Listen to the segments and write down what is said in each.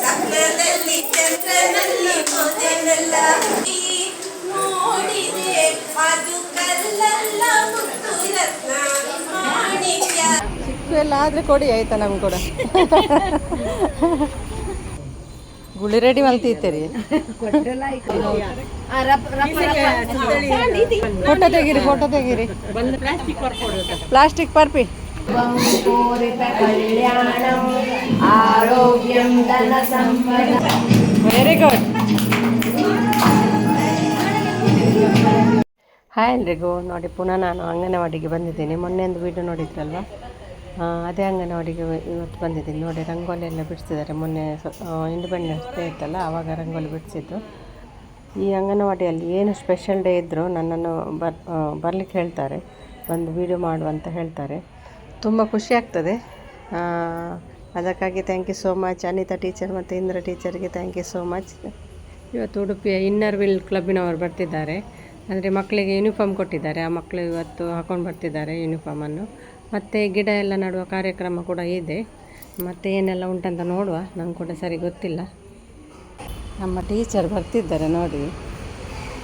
ಸಪ್ನದಲ್ಲಿ ಚಂದ್ರನಲ್ಲಿ ಮೊದಲಲ್ಲ ಈ ನೋಡಿದೆ. ಅದು ಕಲ್ಲಲ್ಲ ಮುತ್ತು ರತ್ನ ಮಾಣಿಕ್ಯ. ಚಿಕ್ಕು ಎಲ್ಲ ಆದರೆ ಕೊಡಿ ಆಯ್ತಾ ನಮ್ಗೆ ಕೂಡ? ಗುಳಿ ರೆಡಿ ಮಲ್ತೀತೀರಿ ಫೋಟೋ ತೆಗೀರಿ ಫೋಟೋ ತೆಗೀರಿ. ಪ್ಲಾಸ್ಟಿಕ್ ಪರ್ಪಿ ವೆರಿ ಗುಡ್ ಹಾಯ್ ಎಲ್ರಿಗೂ. ನೋಡಿ, ಪುನಃ ನಾನು ಅಂಗನವಾಡಿಗೆ ಬಂದಿದ್ದೀನಿ. ಮೊನ್ನೆ ಒಂದು ವೀಡಿಯೋ ನೋಡಿದ್ರಲ್ವ? ಅದೇ ಅಂಗನವಾಡಿಗೆ ಇವತ್ತು ಬಂದಿದ್ದೀನಿ. ನೋಡಿ, ರಂಗೋಲಿ ಎಲ್ಲ ಬಿಡಿಸಿದ್ದಾರೆ. ಮೊನ್ನೆ ಇಂಡಿಪೆಂಡೆನ್ಸ್ ಡೇ ಇತ್ತಲ್ಲ ಆವಾಗ ರಂಗೋಲಿ ಬಿಡಿಸಿದ್ದು. ಈ ಅಂಗನವಾಡಿಯಲ್ಲಿ ಏನು ಸ್ಪೆಷಲ್ ಡೇ ಇದ್ದರೂ ನನ್ನನ್ನು ಬರ್ ಬರಲಿಕ್ಕೆ ಹೇಳ್ತಾರೆ. ಒಂದು ವೀಡಿಯೋ ಮಾಡು ಅಂತ ಹೇಳ್ತಾರೆ. ತುಂಬ ಖುಷಿ ಆಗ್ತದೆ. ಅದಕ್ಕಾಗಿ thank you so much Anita teacher ಮತ್ತು ಇಂದ್ರ ಟೀಚರ್ಗೆ ಥ್ಯಾಂಕ್ ಯು ಸೋ ಮಚ್ ಇವತ್ತು ಉಡುಪಿಯ ಇನ್ನರ್ ವಿಲ್ ಕ್ಲಬ್ಬಿನವರು ಬರ್ತಿದ್ದಾರೆ. ಅಂದರೆ ಮಕ್ಕಳಿಗೆ ಯೂನಿಫಾರ್ಮ್ ಕೊಟ್ಟಿದ್ದಾರೆ. ಆ ಮಕ್ಕಳು ಇವತ್ತು ಹಾಕೊಂಡು ಬರ್ತಿದ್ದಾರೆ ಯೂನಿಫಾರ್ಮನ್ನು ಮತ್ತು ಗಿಡ ಎಲ್ಲ ನಡುವ ಕಾರ್ಯಕ್ರಮ ಕೂಡ ಇದೆ. ಮತ್ತು ಏನೆಲ್ಲ ಉಂಟಂತ ನೋಡುವ. ನಂಗೆ ಕೂಡ ಸರಿ ಗೊತ್ತಿಲ್ಲ. ನಮ್ಮ ಟೀಚರ್ ಬರ್ತಿದ್ದಾರೆ ನೋಡಿ.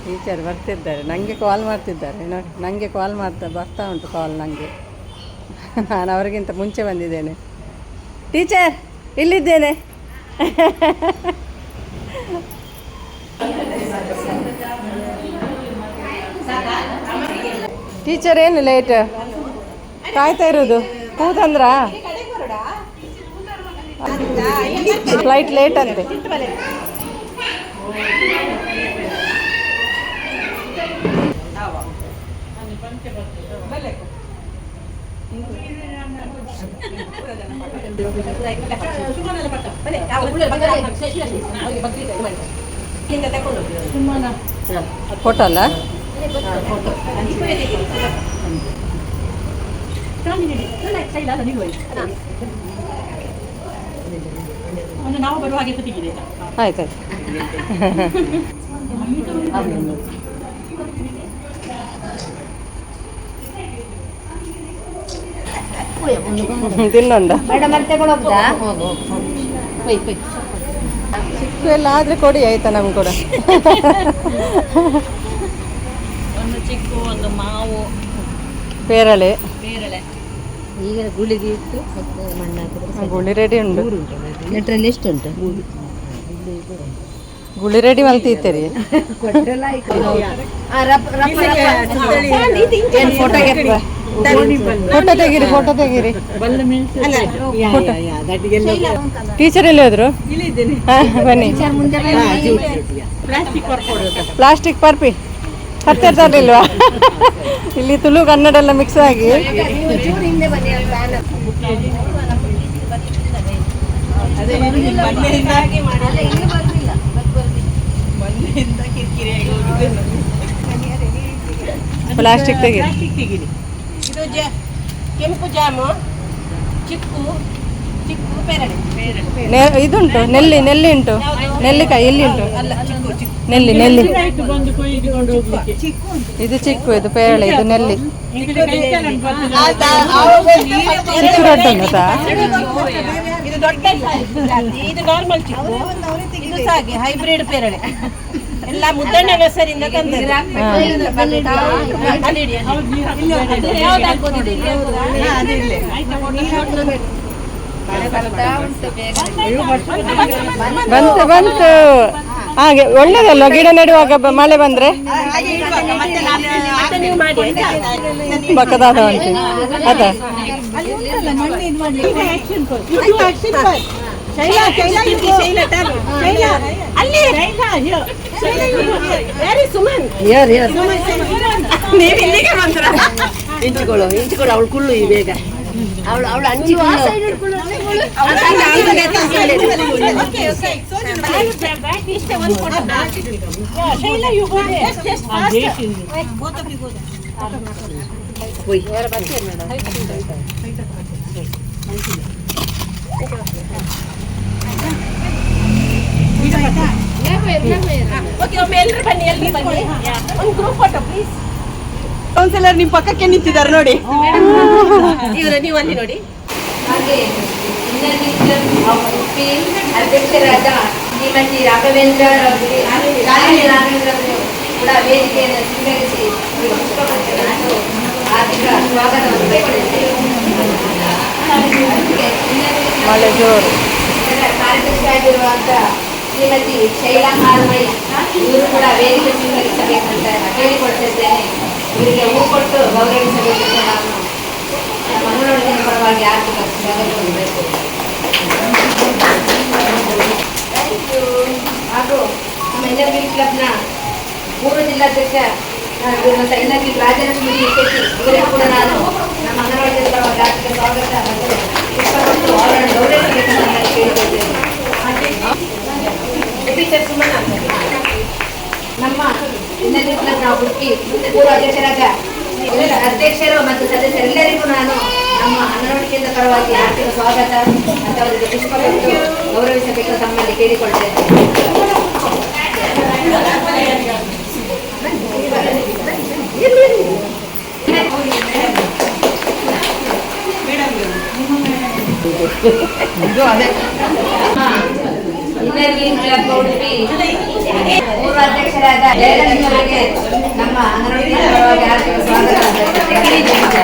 ಟೀಚರ್ ಬರ್ತಿದ್ದಾರೆ. ನನಗೆ ಕಾಲ್ ಮಾಡ್ತಿದ್ದಾರೆ ನೋಡಿ. ನನಗೆ ಕಾಲ್ ಮಾಡ್ತಾ ಬರ್ತಾ ಉಂಟು ಕಾಲ್ ನನಗೆ ನಾನು ಅವರಿಗಿಂತ ಮುಂಚೆ ಬಂದಿದ್ದೇನೆ. ಟೀಚರ್ ಇಲ್ಲಿದ್ದೇನೆ. ಟೀಚರ್ ಏನು ಲೇಟ್ ಕಾಯ್ತಾ ಇರೋದು? ಕೂತಂದ್ರ? ಫ್ಲೈಟ್ ಲೇಟ್ ಅಂತೆ. ಫೋಟೋ ಅಲ್ಲ ನಾವು ಬರುವ ಹಾಗೆ ಕೂತಿಗಿದೆ ಆಯ್ತು. ತಿನ್ನೊಂದ? ಚಿಕ್ಕು ಎಲ್ಲ ಆದರೆ ಕೊಡಿ ಆಯ್ತಾ ನಮ್ಗೆ ಕೂಡ. ಒಂದು ಚಿಕ್ಕು ಒಂದು ಮಾವು. ಪೇರಳೆ. ಪೇರಳೆ. ಈಗ ಗುಳಿಗೆ ಇಟ್ಟು ಮತ್ತೆ ಮಣ್ಣು ಹಾಕಿದ್ರೆ ಗುಳಿ ರೆಡಿ ಉಂಟು. ಲೆಟ್ರಲ್ಲಿ ಎಷ್ಟು ಉಂಟು ಗುಳಿ ರೆಡಿ ಮಲ್ತೀತೀರಿ ಏನು ಫೋಟೋಗೆ ಫೋಟೋ ತೆಗೀರಿ ಫೋಟೋ ತೆಗೀರಿ. ಟೀಚರ್ ಎಲ್ಲಿ ಹೋದ್ರು? ಹಾ, ಬನ್ನಿ. ಪ್ಲಾಸ್ಟಿಕ್ ಪರ್ಪಿ ಹತ್ತಿರ್ತಾರಿಲ್ವಾ ತರಲಿಲ್ವಾ? ಇಲ್ಲಿ ತುಳು ಕನ್ನಡ ಎಲ್ಲ ಮಿಕ್ಸ್ ಆಗಿ ಪ್ಲಾಸ್ಟಿಕ್ ತೆಗೀರಿ. ಜ ಕೆಂಪು ಜಾಮು ಚಿಕ್ಕು ಚಿಕ್ಕು ಪೇರಳೆ. ನೆ- ಇದುಂಟು ನೆಲ್ಲಿ ನೆಲ್ಲಿ ಉಂಟು ನೆಲ್ಲಿಕಾಯಿ ಎಲ್ಲಿ ಉಂಟು ನೆಲ್ಲಿ ನೆಲ್ಲಿ. ಇದು ಚಿಕ್ಕು ಇದು ಪೇರಳೆ ಇದು ನೆಲ್ಲಿ. ಚಿಕ್ಕು ರೊಟ್ಟ ಉಂಟಾ ಇದು ದೊಡ್ಡ size. ಇದು ನಾರ್ಮಲ್ ಚಿಕ್ಕು. ಇದು ಸಹ ಹಾಗೆ ಹೈಬ್ರಿಡ್ ಪೇರಳೆ. ಎಲ್ಲ ಮುದ್ದಣ್ಣ ಹೆಸರಿಂದ. ಬಂತು ಬಂತು. ಹಾಗೆ ಒಳ್ಳೇದಲ್ಲ ಗಿಡ ನೆಡುವಾಗ ಮಳೆ ಬಂದ್ರೆ? ಪಕ್ಕದಾದ ಅಂತ ಅದ. ಶೈಲಾ, ಅಲ್ಲಿ. ಸುಮನ್? ಯಾರು ಯಾರು? ನೀವು ಇಲ್ಲಿಗೆ ಬಂದ್ರ? ಇಂಚಿಕೊಳ್ಳು ಇಂಚಿಕೊಳ್ಳು ಅವಳು ಕುಳ್ಳು ಈ ಬೇಗ. ಅವಳು ಅವಳು ಹಂಚಿಕೊಳ್ಳು Thank ಯು ಕೌನ್ಸಿಲರ್ ನಿಮ್ ಪಕ್ಕಕ್ಕೆ ನಿಂತಿದ್ದಾರೆ ನೋಡಿ. ಇವರು ನೀವು ಅಲ್ಲಿ ನೋಡಿ. ಹಾಗೆ ಅಧ್ಯಕ್ಷರಾದ ಶ್ರೀಮತಿ ರಾಘವೇಂದ್ರ ರಾಘವೇಂದ್ರ ಕೂಡ ವೇದಿಕೆಯನ್ನು ಸ್ವೀಕರಿಸಿ ಆರ್ಥಿಕ ಸ್ವಾಗತವನ್ನು ಜೋರು ಕಾರ್ಯದರ್ಶಿಯಾಗಿರುವಂತ ಶ್ರೀಮತಿ ಶೈಲಾ ಹಾರ್ಮಳಿ ಇವರು ಕೂಡ ವೇದಿಕೆ ಸ್ವೀಕರಿಸಬೇಕಂತ ಕೇಳಿಕೊಳ್ತಿದ್ದೇನೆ ಇವರಿಗೆ ಹೂ ಕೊಟ್ಟು ಗೌರವಿಸಬೇಕಂತ ನಾನು ಅಂಗನವಾಡಿ ಪರವಾಗಿ ಆರ್ಥಿಕ ಸ್ವಾಗತವನ್ನು ಹಾಗೂ ನಮ್ಮ ಎನ್ ನಮ್ಮ ಎನ್ಆರ್ಬಿ ಕ್ಲಬ್ನ ಮೂರು ಜಿಲ್ಲಾಧ್ಯಕ್ಷ ಮತ್ತು ಬಿ ರಾಜಲಕ್ಷ್ಮಿ ಇವರಿಗೂ ಕೂಡ ನಾನು ನಮ್ಮ ಮನೋರಂಜನೆ ಪರವಾಗಿ ಆರ್ಥಿಕ ಸ್ವಾಗತ ಮತ್ತು ಅವರನ್ನು ಕೇಳಿಕೊಳ್ತೇನೆ. ನಮ್ಮ ಹುಡುಕಿ ಪೂರ್ವ ಅಧ್ಯಕ್ಷರಾದ ಅಧ್ಯಕ್ಷರು ಮತ್ತು ಸದಸ್ಯರೆಲ್ಲರಿಗೂ ನಾನು ನಮ್ಮ ಅಂಗನವಾಡಿ ಕೇಂದ್ರ ಪರವಾಗಿ ಆರ್ಥಿಕ ಸ್ವಾಗತ ಮತ್ತು ಅವರಿಗೆ ಪುಷ್ಪ ಗೌರವಿಸಬೇಕು ತಮ್ಮಲ್ಲಿ ಕೇಳಿಕೊಳ್ತೇನೆ ಇನ್ನರ್ವಿ ಕ್ಲಬ್ ಉಡುಪಿ ಪೂರ್ವ ಅಧ್ಯಕ್ಷರಾದ ಜಯಲಕ್ಷ್ಮಿ ಅವರಿಗೆ ನಮ್ಮ ಅಂಗನವಾಡಿ ಕೇಂದ್ರ ಪರವಾಗಿ ಆರ್ಥಿಕ ಸ್ವಾಗತ ಮತ್ತು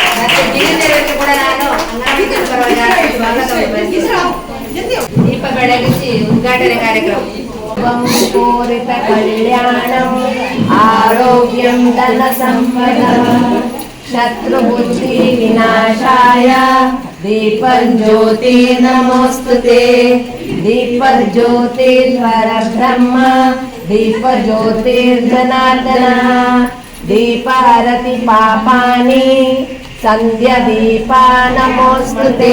ಜಿಲ್ಲೆಯವರಿಗೆ ಕೂಡ ನಾನು ಅಂಗನವಾಡಿ ಕೇಂದ್ರ ಪರವಾಗಿ ಆರ್ಥಿಕ ಸ್ವಾಗತವನ್ನು ಬಯಸುತ್ತೇನೆ. ದೀಪ ಬೆಳಗಿಸಿ ಉದ್ಘಾಟನೆ ಕಾರ್ಯಕ್ರಮ ಕೋರಿತ ಕಲ್ಯಾಣಂ ಆರೋಗ್ಯಂ ಧನ ಸಂಪದ ಶತ್ರುಬುದ್ಧಿ ವಿನಾಶಾಯ ದೀಪಜ್ಯೋತಿ ನಮೋಸ್ತುತೆ ದೀಪಜ್ಯೋತಿರ್ವರ ದೀಪಜ್ಯೋತಿರ್ಜನಾರ್ದನ ದೀಪಾರತಿ ಪಾಪಾನಿ ಸಂಧ್ಯ ದೀಪ ನಮೋಸ್ತುತೆ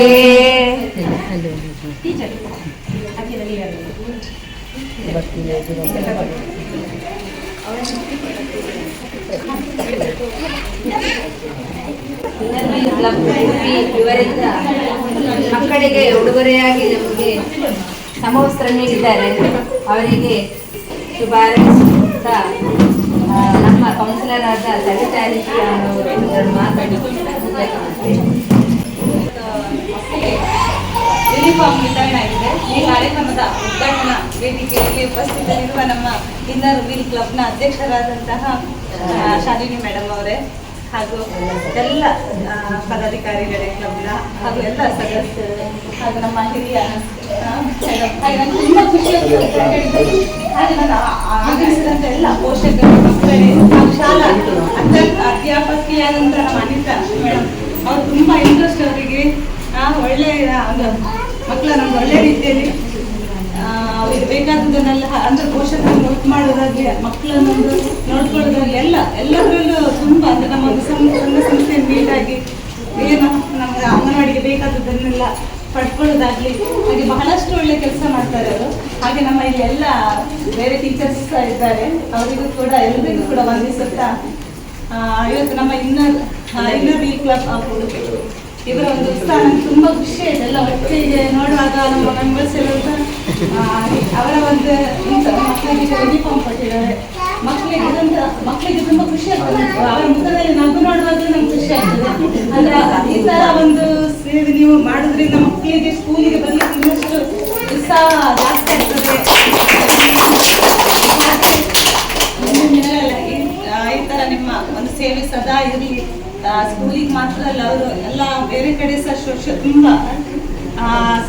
ಕ್ಲಬ್ ಉಡುಪಿ ಇವರಿಂದ ಮಕ್ಕಳಿಗೆ ಉಡುಗೊರೆಯಾಗಿ ನಮಗೆ ಸಮವಸ್ತ್ರ ನೀಡಿದ್ದಾರೆ ಅವರಿಗೆ ಶುಭ ಹಾರೈಸುತ್ತಾ ನಮ್ಮ ಕೌನ್ಸಿಲರ್ ಆದ ಸವಿತಾ ಹರೀಶ್ ಅವರು ಮಾತಾಡಿ ಯೂನಿಫಾರ್ಮ್ ವಿತರಣೆ ಆಗಿದೆ. ಈ ಕಾರ್ಯಕ್ರಮದ ಉದ್ಘಾಟನಾ ವೇದಿಕೆಯಲ್ಲಿ ಉಪಸ್ಥಿತರಿರುವ ನಮ್ಮ ಇನ್ನರ್ ವೀಲ್ ಕ್ಲಬ್ನ ಅಧ್ಯಕ್ಷರಾದಂತಹ ಶಾಲಿನಿ ಮೇಡಮ್ ಅವರೇ. ಹಾಗೂ ಎಲ್ಲ ಪದಾಧಿಕಾರಿಗಳೇ, ಕ್ಲಬ್ನ ಹಾಗೂ ಎಲ್ಲ ಸದಸ್ಯರು ಹಾಗೂ ನಮ್ಮ ಹಿರಿಯ ತುಂಬ ಖುಷಿ ಹಾಗೆ ಎಲ್ಲ ಪೋಷಕರು, ಮಕ್ಕಳೇ ಶಾಲಾ ಅಧ್ಯ- ಅಧ್ಯಾಪಕಿಯಾದಂಥ ನಮ್ಮ ಅನಿತಾ ಮೇಡಮ್ ಅವ್ರು ತುಂಬ ಇಂಟ್ರೆಸ್ಟ್ ಅವರಿಗೆ. ಒಳ್ಳೆಯ ಮಕ್ಕಳ ನಮ್ಗೆ ಒಳ್ಳೆ ರೀತಿಯಲ್ಲಿ ಬೇಕಾದದನ್ನೆಲ್ಲ ಅಂದ್ರೆ ಪೋಷಕರನ್ನು ನೋಟ್ ಮಾಡೋದಾಗ್ಲಿ ಮಕ್ಕಳನ್ನು ನೋಡ್ಕೊಳ್ಳೋದಾಗ್ಲಿ ಎಲ್ಲ ಎಲ್ಲದರಲ್ಲೂ ತುಂಬ ಅಂದ್ರೆ ನಮ್ಮ ಒಂದು ಸಂಘ ಮೀಟ್ ಆಗಿ ಏನು ನಮ್ಗೆ ಅಂಗನವಾಡಿಗೆ ಬೇಕಾದದನ್ನೆಲ್ಲ ಪಡ್ಕೊಳ್ಳೋದಾಗ್ಲಿ ಹಾಗೆ ಬಹಳಷ್ಟು ಒಳ್ಳೆ ಕೆಲಸ ಮಾಡ್ತಾರೆ ಅವರು. ಹಾಗೆ ನಮ್ಮ ಇಲ್ಲಿ ಎಲ್ಲ ಬೇರೆ ಟೀಚರ್ಸ್ ಇದ್ದಾರೆ. ಅವರಿಗೂ ಕೂಡ ಎಲ್ಲರಿಗೂ ಕೂಡ ವಂದಿಸುತ್ತಾ ಇವತ್ತು ನಮ್ಮ ಇನ್ನರ್ ಇನ್ನರ್ ವೀಲ್ ಕ್ಲಬ್ ಇವರ ಒಂದು ಉತ್ಸಾಹ ನಂಗೆ ತುಂಬಾ ಖುಷಿ ಆಯ್ತು. ಎಲ್ಲ ಒಟ್ಟಿಗೆ ನೋಡುವಾಗ ನಮ್ಮ ಮೆಂಬರ್ಸ್ ಎಲ್ಲ ಅವರ ಒಂದು ಮಕ್ಕಳಿಗೆ ಯೂನಿಫಾರ್ಮ್ ಕೊಟ್ಟಿದ್ದಾರೆ. ಮಕ್ಕಳಿಗೆ ಇದಂತ ಮಕ್ಕಳಿಗೆ ತುಂಬಾ ಖುಷಿ ಆಗ್ತದೆ. ಅವರ ಮುಖದಲ್ಲಿ ನಗು ನೋಡುವಾಗ ನಮ್ಗೆ ಖುಷಿ ಆಗ್ತದೆ. ಅಂದ್ರೆ ಈ ತರ ಒಂದು ಸೇವೆ ನೀವು ಮಾಡೋದ್ರಿಂದ ಮಕ್ಕಳಿಗೆ ಸ್ಕೂಲಿಗೆ ಬರ್ಲಿಕ್ಕೆ ಇನ್ನಷ್ಟು ಉತ್ಸಾಹ ಜಾಸ್ತಿ ಆಗ್ತದೆ. ಈ ತರ ನಿಮ್ಮ ಒಂದು ಸೇವೆ ಸದಾ ಇರಲಿ. ಸ್ಕೂಲಿಗೆ ಮಾತ್ರ ಅಲ್ಲ, ಅವರು ಎಲ್ಲ ಬೇರೆ ಕಡೆ ಸಹ ಶೋಷ ತುಂಬಾ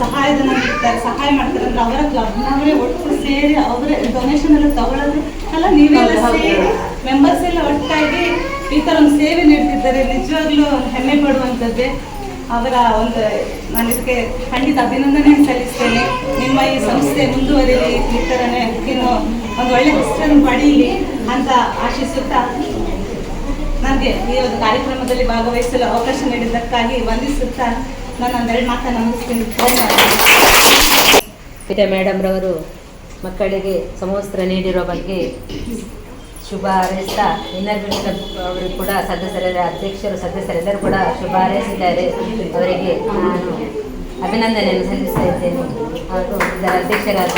ಸಹಾಯಧನ ನೀಡ್ತಾರೆ ಸಹಾಯ ಮಾಡ್ತಾರೆ. ಅಂದ್ರೆ ಅವರ ಕ್ಲಬ್ನವರೇ ಒಟ್ಟು ಸೇರಿ ಅವರೇ ಡೊನೇಷನ್ ಎಲ್ಲ ತಗೊಳ್ಳೋದು ಅಲ್ಲ ನೀವೆಲ್ಲ ಸೇರಿ ಮೆಂಬರ್ಸ್ ಎಲ್ಲ ಒಟ್ಟಾಗಿ ಈ ತರ ಒಂದು ಸೇವೆ ನೀಡ್ತಿದ್ದಾರೆ. ನಿಜವಾಗ್ಲೂ ಹೆಮ್ಮೆ ಪಡುವಂಥದ್ದೇ. ಅವರ ಒಂದು ನಾನು ಇದಕ್ಕೆ ಖಂಡಿತ ಅಭಿನಂದನೆ ಸಲ್ಲಿಸ್ತೇನೆ. ನಿಮ್ಮ ಈ ಸಂಸ್ಥೆ ಮುಂದುವರಿಲಿ ಈ ಥರನೇ ಏನು ಒಂದು ಒಳ್ಳೆ ಹೆಸರನ್ನು ಪಡೀಲಿ ಅಂತ ಆಶಿಸುತ್ತಾ ನನಗೆ ಈ ಒಂದು ಕಾರ್ಯಕ್ರಮದಲ್ಲಿ ಭಾಗವಹಿಸಲು ಅವಕಾಶ ನೀಡಿದ್ದಕ್ಕಾಗಿ ವಂದಿಸುತ್ತಾ ನಾನು ಒಂದೆರಡು ಮಾತನ್ನು ನಮಸ್ತೀನಿ ಧನ್ಯವಾದ ಪಿತಾ ಮೇಡಮ್ ರವರು ಮಕ್ಕಳಿಗೆ ಸಮವಸ್ತ್ರ ನೀಡಿರೋ ಬಗ್ಗೆ ಶುಭ ಹಾರೈಸ್ತಾ ಇನ್ನರ್ಬಿಲ್ ಕ್ಲಬ್ ಅವರು ಕೂಡ ಸದಸ್ಯರ ಅಧ್ಯಕ್ಷರು ಸದಸ್ಯರೆಲ್ಲರೂ ಕೂಡ ಶುಭ ಹಾರೈಸಿದ್ದಾರೆ. ಅವರಿಗೆ ನಾನು ಅಭಿನಂದನೆಯನ್ನು ಸಲ್ಲಿಸ್ತಾ ಇದ್ದೇನೆ. ಹಾಗೂ ಇದರ ಅಧ್ಯಕ್ಷರಾದ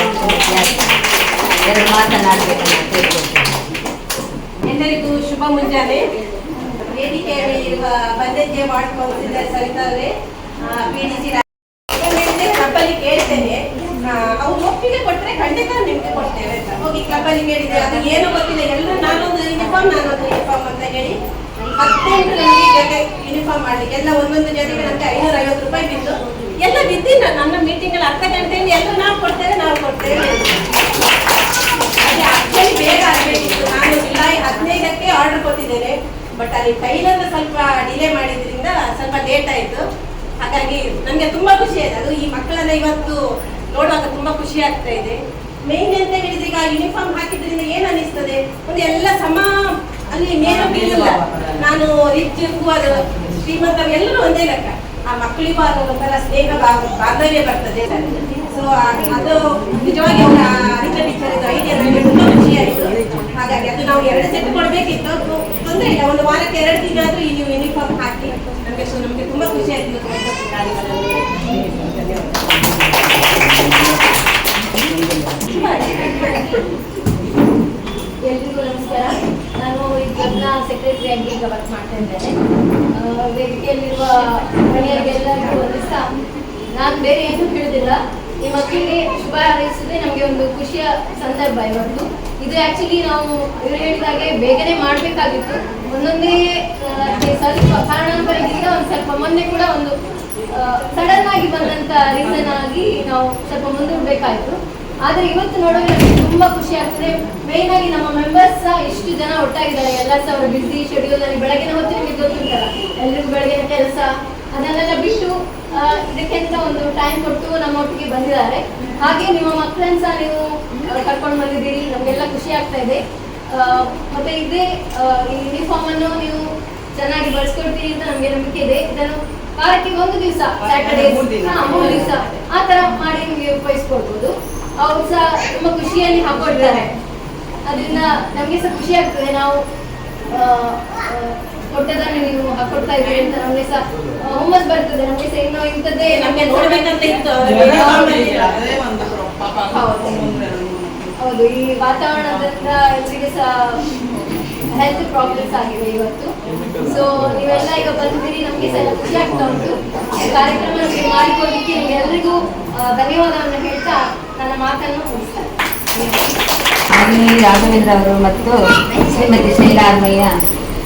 ಎರಡು ಮಾತನಾಡಬೇಕಂತ ಎಲ್ಲರಿಗೂ ಶುಭ ಮುಂಜಾನೆ. ವೇದಿಕೆಯಲ್ಲಿ ಇರುವ ಬಂದಜ್ಜೆ ವಾರ್ಡ್ ಕೌನ್ಸಿಲರ್ ಸವಿತಾ ಕ್ಲಬ್ಬಲ್ಲಿ ಕೇಳ್ತೇನೆ. ಅವ್ರು ಒಪ್ಪಿಗೆ ಕೊಟ್ಟರೆ ಖಂಡಿತ ನಿಮಗೆ ಕೊಡ್ತೇವೆ ಅಂತ. ಹೋಗಿ ಕ್ಲಬ್ಬಲ್ಲಿ ಕೇಳಿದೆ ಅದು ಏನು ಗೊತ್ತಿಲ್ಲ. ಎಲ್ಲ ನಾನೊಂದು ಯೂನಿಫಾರ್ಮ್ ನಾನೊಂದು ಯೂನಿಫಾರ್ಮ್ ಅಂತ ಹೇಳಿ ಹದಿನೆಂಟು ನನಗೆ ಜೊತೆ ಯೂನಿಫಾರ್ಮ್ ಮಾಡ್ಲಿಕ್ಕೆ, ಎಲ್ಲ ಒಂದೊಂದು ಜೊತೆಗೆ ನನಗೆ ಐನೂರ ಐವತ್ತು ರೂಪಾಯಿ ಬಿದ್ದು ಎಲ್ಲ ಬಿದ್ದಿಲ್ಲ. ನನ್ನ ಮೀಟಿಂಗ್ ಅಲ್ಲಿ ಅರ್ಧ ಗಂಟೆಯಲ್ಲಿ ಎಲ್ಲ ನಾವು ಕೊಡ್ತೇವೆ ನಾವು ಕೊಡ್ತೇವೆ ಅದೇ ಆಕ್ಚುಲಿ ಬೇಗ ಆಗಬೇಕಿತ್ತು. ನಾನು ಜುಲೈ ಹದಿನೈದಕ್ಕೆ ಆರ್ಡರ್ ಕೊಟ್ಟಿದ್ದೇನೆ. ಬಟ್ ಅಲ್ಲಿ ಟೈಲರ್ ಸ್ವಲ್ಪ ಡಿಲೇ ಮಾಡಿದ್ರಿಂದ ಸ್ವಲ್ಪ ಲೇಟ್ ಆಯ್ತು. ಹಾಗಾಗಿ ನನಗೆ ತುಂಬಾ ಖುಷಿ ಆಯ್ತು. ಅದು ಈ ಮಕ್ಕಳನ್ನ ಇವತ್ತು ನೋಡುವಾಗ ತುಂಬಾ ಖುಷಿ ಆಗ್ತಾ ಇದೆ. ಮೇನ್ ಅಂತ ಹೇಳಿದ್ರೆ ಈಗ ಯೂನಿಫಾರ್ಮ್ ಹಾಕಿದ್ರಿಂದ ಏನ್ ಅನಿಸ್ತದೆ? ಒಂದು ಎಲ್ಲ ಸಮ ಅಲ್ಲಿ ನೇರ ಬೀಳಿಲ್ಲ ನಾನು ರಿಚ್ ಅದು ಶ್ರೀಮಂತ ಎಲ್ಲರೂ ಒಂದೇ ಲೆಕ್ಕ. ಆ ಮಕ್ಕಳಿಗೂ ಅದು ಒಂಥರ ಸ್ನೇಹ ಬಾಂಧವ್ಯ ಬರ್ತದೆ. ಸೊ ಅದು ನಿಜವಾಗಿ ಅನಿತ ಟೀಚರ್ ಐಡಿಯಾ ನನಗೆ ತುಂಬಾ ಖುಷಿ ಆಯಿತು. ಹಾಗಾಗಿ ಅದು ನಾವು ಎರಡು ಸೆಟ್ ಕೊಡಬೇಕಿತ್ತು. ತೊಂದರೆ ಇಲ್ಲ. ಒಂದು ವಾರಕ್ಕೆ ಎರಡು ದಿನ ಆದ್ರೂ ಈ ನೀವು ಯೂನಿಫಾರ್ಮ್ ಹಾಕಿ ನಮಗೆ ಸೊ ನಮಗೆ ತುಂಬ ಖುಷಿ ಆಯಿತು. ಎಲ್ರಿಗೂ ನಮಸ್ಕಾರ. ನಾನು ಈ ಕ್ಲಬ್ನ ಸೆಕ್ರೆಟರಿ ಆಗಿ ಈಗ ವರ್ಕ್ ಮಾಡ್ತಾ ಇದ್ದೇನೆ. ವೇದಿಕೆಯಲ್ಲಿರುವ ಮನೆಯವರಿಗೆಲ್ಲರಿಗೂ ಒಂದಿಸ್ತಾ ನಾನು ಬೇರೆ ಏನೂ ಹೇಳುದಿಲ್ಲ. ಈ ಮಕ್ಕಳಿಗೆ ಶುಭ ಹಾರೈಸಿದ್ರೆ ನಮಗೆ ಒಂದು ಖುಷಿಯ ಸಂದರ್ಭ ಇವತ್ತು. ಇದು ಆಕ್ಚುಲಿ ನಾವು ಇವರು ಹೇಳಿದಾಗೆ ಬೇಗನೆ ಮಾಡಬೇಕಾಗಿತ್ತು. ಒಂದೊಂದೇ ಸ್ವಲ್ಪ ಕಾರಣಾಂತರದಿಂದ ಒಂದು ಸ್ವಲ್ಪ ಮೊನ್ನೆ ಕೂಡ ಒಂದು ಸಡನ್ ಆಗಿ ಬಂದಂತ ರೀಸನ್ ಆಗಿ ನಾವು ಸ್ವಲ್ಪ ಮುಂದೂಡಬೇಕಾಯ್ತು. ಆದ್ರೆ ಇವತ್ತು ನೋಡೋದ್ರೆ ನಮಗೆ ತುಂಬಾ ಖುಷಿ ಆಗ್ತದೆ. ಮೇನ್ ಆಗಿ ನಮ್ಮ ಮೆಂಬರ್ಸ್ ಸಹ ಇಷ್ಟು ಜನ ಒಟ್ಟಾಗಿದ್ದಾರೆ. ಎಲ್ಲ ಸಹ ಅವರ ಬಿಸಿ ಶೆಡ್ಯೂಲ್ ಅಲ್ಲಿ ಬೆಳಗಿನ ಹೊತ್ತು ನಿಮಗೆ ಗೊತ್ತುಂಟಲ್ಲ ಎಲ್ರಿಗೂ ಬೆಳಗಿನ ಕೆಲಸ. ಅದನ್ನೆಲ್ಲ ಬಿಟ್ಟು ಇದಕ್ಕೆಂತ ಒಂದು ಟೈಮ್ ಕೊಟ್ಟು ನಮ್ಮ ಒಟ್ಟಿಗೆ ಬಂದಿದ್ದಾರೆ. ಹಾಗೆ ನಿಮ್ಮ ಮಕ್ಕಳನ್ನ ಸಹ ನೀವು ಕರ್ಕೊಂಡು ಬಂದಿದ್ದೀರಿ. ನಮಗೆಲ್ಲ ಖುಷಿ ಆಗ್ತಾ ಇದೆ. ಮತ್ತೆ ಇದೇ ಈ ಯೂನಿಫಾರ್ಮ್ ಅನ್ನು ನೀವು ಚೆನ್ನಾಗಿ ಬಳಸ್ಕೊಡ್ತೀರಿ ಅಂತ ನಮಗೆ ನಂಬಿಕೆ ಇದೆ. ಇದನ್ನು ವಾರಕ್ಕೆ ಒಂದು ದಿವಸ ಸ್ಯಾಟರ್ಡೇ ಮೂರು ದಿವಸ. ಆ ತರ ಮಾಡಿ ನಿಮಗೆ ಉಪಯೋಗಿಸ್ಕೊಡ್ಬೋದು. ಅವ್ರು ಸಹ ತುಂಬ ಖುಷಿಯಲ್ಲಿ ಹಾಕೊಳ್ತಾರೆ. ಅದರಿಂದ ನಮಗೆ ಸಹ ಖುಷಿ ಆಗ್ತದೆ. ನಾವು ಕೊಟ್ಟದನ್ನು ನೀವು ಕೊಡ್ತಾ ಇದ್ದೀರಿ ಅಂತ ನಮಗೆ ಸಹ ಹುಮ್ಮಸ್ ಬರ್ತದೆ. ನಮಗೆ ಸಹ ಇನ್ನೂ ಇಂಥದ್ದೇ ನಮಗೆ ನೋಡ್ಬೇಕಂತ ಇತ್ತು. ಹೌದು ಹೌದು ಈ ವಾತಾವರಣದಿಂದ ಎಲ್ಲರಿಗೆ ಸಹ ಹೆಲ್ತ್ ಪ್ರಾಬ್ಲಮ್ಸ್ ಆಗಿದೆ ಇವತ್ತು. ಸೊ ನೀವೆಲ್ಲ ಈಗ ಬಂದಿರಿ ನಮಗೆ ಸಹ ಖುಷಿ ಆಗ್ತಾ ಉಂಟು. ಈ ಕಾರ್ಯಕ್ರಮ ನಮಗೆ ಮಾಡಿಕೊಡ್ಲಿಕ್ಕೆ ನಿಮ್ಗೆ ಎಲ್ರಿಗೂ ಧನ್ಯವಾದವನ್ನು ಹೇಳ್ತಾ ನನ್ನ ಮಾತನ್ನು ಮುಗಿಸ್ತಾರೆ ಹಾಗೆಯೇ ರಾಘವೇಂದ್ರ ಅವರು ಮತ್ತು ಶ್ರೀಮತಿ ಶೈಲಾರ್ಮಯ್ಯ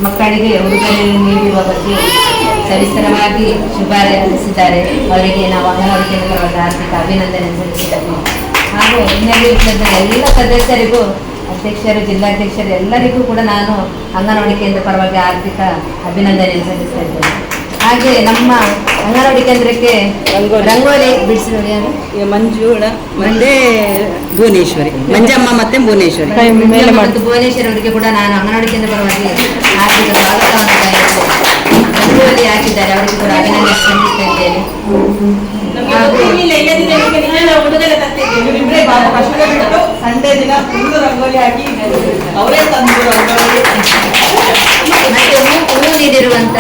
ಮಕ್ಕಳಿಗೆ ಉಡುಗೊರೆ ನೀಡಿರುವ ಬಗ್ಗೆ ಸವಿಸ್ತರವಾಗಿ ಶುಭಾಶಯ ಅವರಿಗೆ ನಾವು ಅಂಗನವಾಡಿ ಕೇಂದ್ರದ ಆರ್ಥಿಕ ಅಭಿನಂದನೆ ಸಲ್ಲಿಸಿದ್ದೇವೆ ಹಾಗೂ ಹಿನ್ನೆಲೆ ಎಲ್ಲ ಸದಸ್ಯರಿಗೂ, ಅಧ್ಯಕ್ಷರು, ಜಿಲ್ಲಾಧ್ಯಕ್ಷರು ಎಲ್ಲರಿಗೂ ಕೂಡ ನಾನು ಅಂಗನವಾಡಿ ಕೇಂದ್ರ ಪರವಾಗಿ ಆರ್ಥಿಕ ಅಭಿನಂದನೆ ಸಲ್ಲಿಸ್ತಾ ಇದ್ದೇನೆ. ಹಾಗೆ ನಮ್ಮ ಅಂಗನವಾಡಿ ಕೇಂದ್ರಕ್ಕೆ ರಂಗೋಲಿ. ಬಿಡಿಸಿ ನೋಡಿ ಯಾರು? ಮಂಜುಳ ಮತ್ತೆ ಭುವನೇಶ್ವರಿ. ಮಂಜಮ್ಮ ಮತ್ತೆ ಭುವನೇಶ್ವರಿ. ಮತ್ತು ಭುವನೇಶ್ವರಿ ಅವರಿಗೆ ಕೂಡ ನಾನು ಅಂಗನವಾಡಿ ಕೇಂದ್ರ ಪರವಾಗಿ ಆರ್ಥಿಕ ಸ್ವಾಗತವನ್ನು ರಂಗೋಲಿ ಹಾಕಿದ್ದಾರೆ. ಅವರಿಗೆ ಕೂಡ ಬಿಟ್ಟು ಸಂಡೇ ದಿನ ಫುಲ್ ರಂಗೋಲಿ ಹಾಕಿ ಅವರೇ ತಂದು ರಂಗೋಲಿ. ಮತ್ತೆ ಹೂ- ನೀಡಿರುವಂತ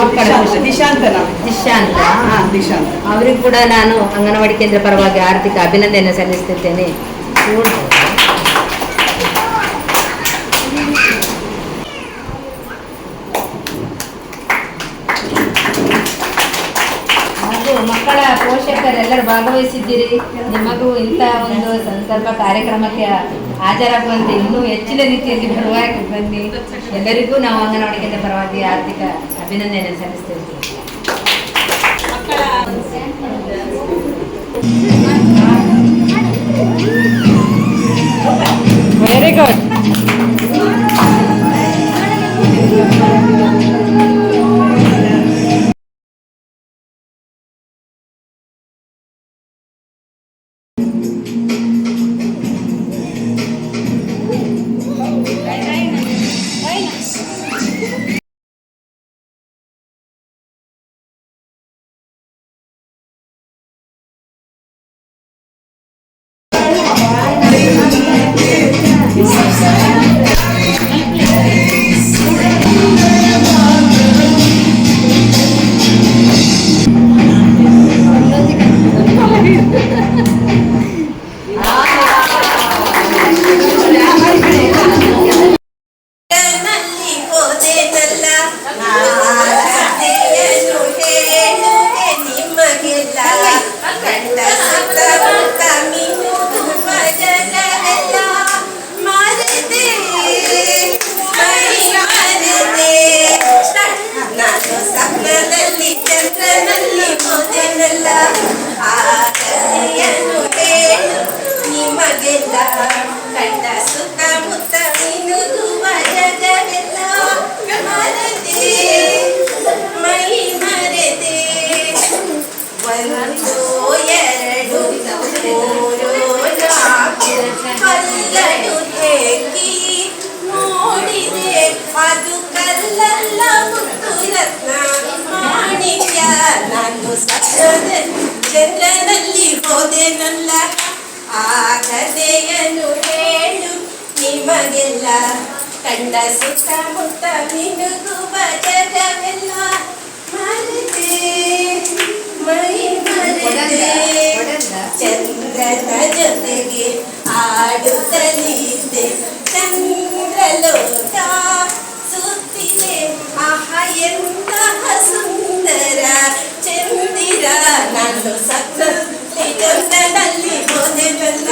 ಮಕ್ಕಳ ದಿಶಾಂತನ ದಿಶಾ ಅಂತ ಹಾ ದಿಶಾಂತ. ಅವರಿಗೂ ಕೂಡ ನಾನು ಅಂಗನವಾಡಿ ಕೇಂದ್ರ ಪರವಾಗಿ ಆರ್ಥಿಕ ಅಭಿನಂದನೆ ಸಲ್ಲಿಸುತ್ತಿದ್ದೇನೆ. ಹಾಗೂ ಮಕ್ಕಳ ಪೋಷಕರೆಲ್ಲರೂ ಭಾಗವಹಿಸಿದ್ದೀರಿ. ನಿಮಗೂ ಇಂತಹ ಒಂದು ಸಂದರ್ಭ ಕಾರ್ಯಕ್ರಮಕ್ಕೆ ಹಾಜರಾಗುವಂತೆ ಇನ್ನೂ ಹೆಚ್ಚಿನ ರೀತಿಯಲ್ಲಿ ಬರುವಾಗ ಬನ್ನಿ. ಎಲ್ಲರಿಗೂ ನಾವು ಅಂಗನವಾಡಿ ಕೇಂದ್ರ ಪರವಾಗಿ ಆರ್ಥಿಕ ಅಭಿನಂದನೆ ಸಲ್ಲಿಸ್ತೇವೆ ವೆರಿ ಗುಡ್ ಕಥೆಯನ್ನು ಹೇಳು? ನಿಮಗೆಲ್ಲ ಕಂಡ ಸುತ್ತಮುತ್ತ ಮಿನುಗುವ ಜಗವೆಲ್ಲ ಮರೆತೆ, ಮೈ ಮರೆತೆ. ಚಂದ್ರನ ಜೊತೆಗೆ ಆಡುತ್ತಲಿದ್ದೆ. ಚಂದ್ರಲೋಕ ಸುತ್ತಿದೆ. ಆಹ, ಎಂತಹ ಸುಂದರ ಚಂದಿರ. ನಾನು ಸತ್ತ ಚಂದ್ರನಲ್ಲಿ ಹೋದೆವಲ್ಲ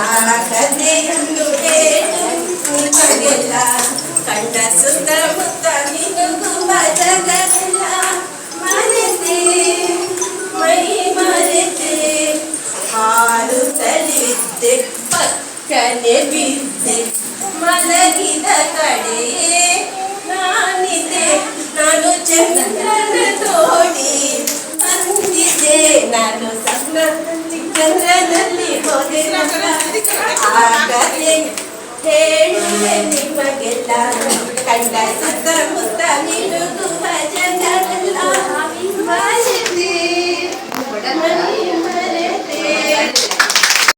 ಆ ಕಥೆಯನ್ನು ಹೇಳು ನಿಮಗೆಲ್ಲ ಕಂಡ ಸುತ್ತಮುತ್ತ ಮಿನುಗುವ ಜಗವೆಲ್ಲ ಮರೆತೆ ಮೈ ಮರೆತೆ ಹಾರುತ್ತಲಿದ್ದೆ ಪಕ್ಕನೆ ಬಿದ್ದೆ ಮಲಗಿದ ಕಡೆಯೇ ನಾನಿದ್ದೆ ನಾನು ಚಂದ್ರನ ತೋಡಿ ಬಂದಿದ್ದೆ ನಾನು ಸಣ್ಣ ಚಂದ್ರನಲ್ಲಿ ಆಗಲೇ ಹೇಳುವೆ ನಿಮಗೆಲ್ಲ. ಕಂಡ ಸುತ್ತಮುತ್ತ ನಿರುಗುವ ಜನರೆಲ್ಲ. ಮಾಡಿದ್ದೀ